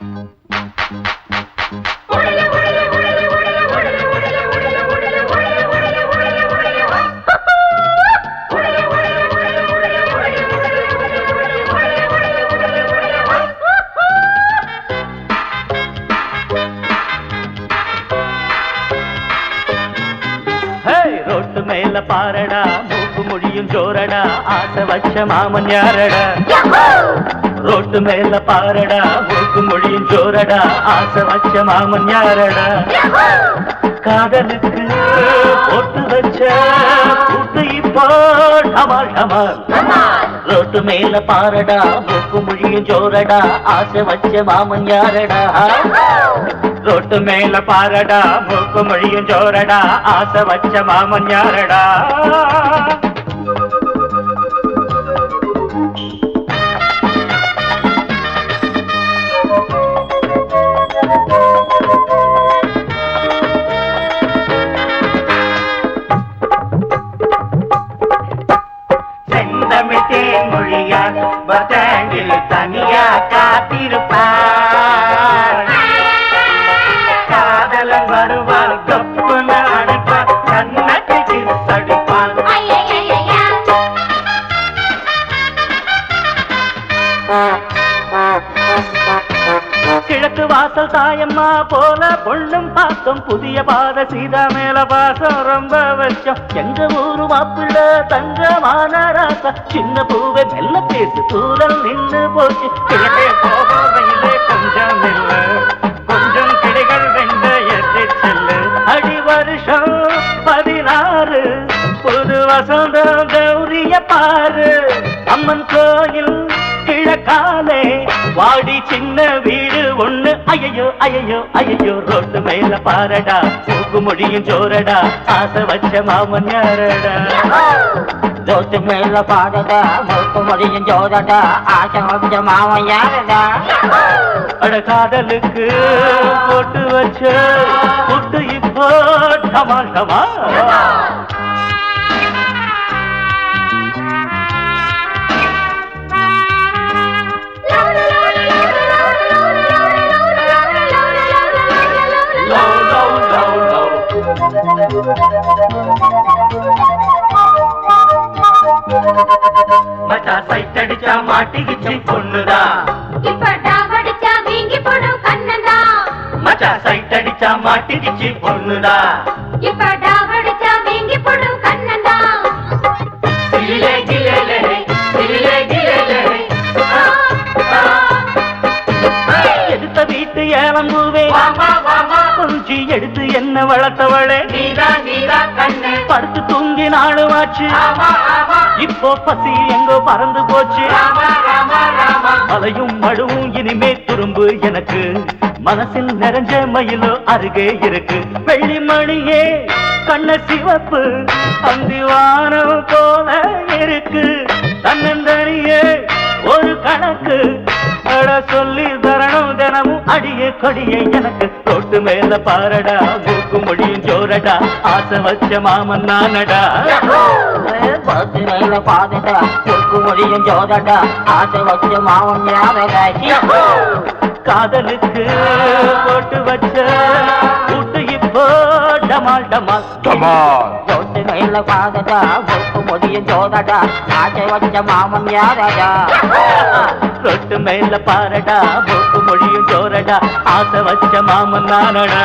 Thank you. மேல பாரடா. மூக்கு முடியும் ஜோரடா ஆசை வச்ச மாமன் யாரடா? ரோட்டு மேல பாரடா. மூக்கு முடியும் ஜோரடா ஆசை வச்ச மாமன் யாரடா? காதலுக்கு போட்டு வச்ச கூட்டு இப்போ டமால் டமால். ரோட்டு மேல பாரடா மூக்கு முழியும் ஜோரடா ஆசை வச்ச மாமன் யாரடா? ரோட்டு மேல பாரடா மூக்கு முழியும் ஜோரடா ஆசை வச்ச மாமன் யாரடா? கிழக்கு வாசல் தாயம்மா போல பொண்ணும் பார்த்தோம் புதிய பாத சீதா மேல பாசம் ரொம்ப வச்சம் எங்க ஊரு மாப்பிள்ள தங்கமான ராசா. சின்ன பூவை மெல்ல பேசு தூரல் நின்று போச்சு. கொஞ்சம் இல்ல கொஞ்சம் கிளைகள் வெண்ட எத்தி செல்லு. அடி வருஷம் பதினாறு. புது வசந்தம் கௌரிய பாரு. அம்மன் கோயில் கிழக்காலே. வாடி சின்ன வீ ஐயோ ஐயோ ஐயோ ரோட்டு மேல பாரடா. தூக்கு முடியும் ஜோரடா ஆசை வச்ச மாமன் யாரடா? ரோட்டு மேல பாடடா மூக்கு முடியும் ஜோதடா ஆசை வச்ச மாமன் யாரடா? அட காதலுக்கு போட்டு வச்ச புட்டு இப்போ டமால் டமால் மச்சா சைட் அடிச்சா மாட்டிக்கிச்சு பொண்ணுதா. மச்சா சைட் அடிச்சா மாட்டிக்கிச்சு பொண்ணுதா. கிளிலே எடுத்து என்ன வளர்த்தவளே. படுத்து தூங்கி நாளுமாச்சு இப்போ பசி எங்கோ பறந்து போச்சு. அலையும் மழுவும் இனிமே துரும்பு எனக்கு. மனசில் நிறைஞ்ச மயிலோ அருகே இருக்கு. வெள்ளி மணியே கண்ண சிவப்பு அந்திவானம் போல இருக்கு. தன்னந்தனியே ஒரு கணக்கு. சொல்லி தரணும் தினமும் அடியே கொடியே எனக்கு. ரோட்டு மேல பாரடா மூக்கு முடியும் ஜோரடா ஆசை வச்ச மாமன் நானடா. ரோட்டு மேல பாடடா மூக்கு முடியும் ஜோதடா ஆசை வச்ச மாமன் யாரடா? காதலுக்கு போட்டு வச்ச கூட்டு இப்போ டமால் டமால். ரோட்டு மேல பாடடா மூக்கு முடியும் ஜோதடா ஆசை வச்ச மாமன் யாரடா? ரொட்டு மேல பாரடா போக்கு மொழியும் ஜோரடா ஆசை வச்ச மாமன் நானடா.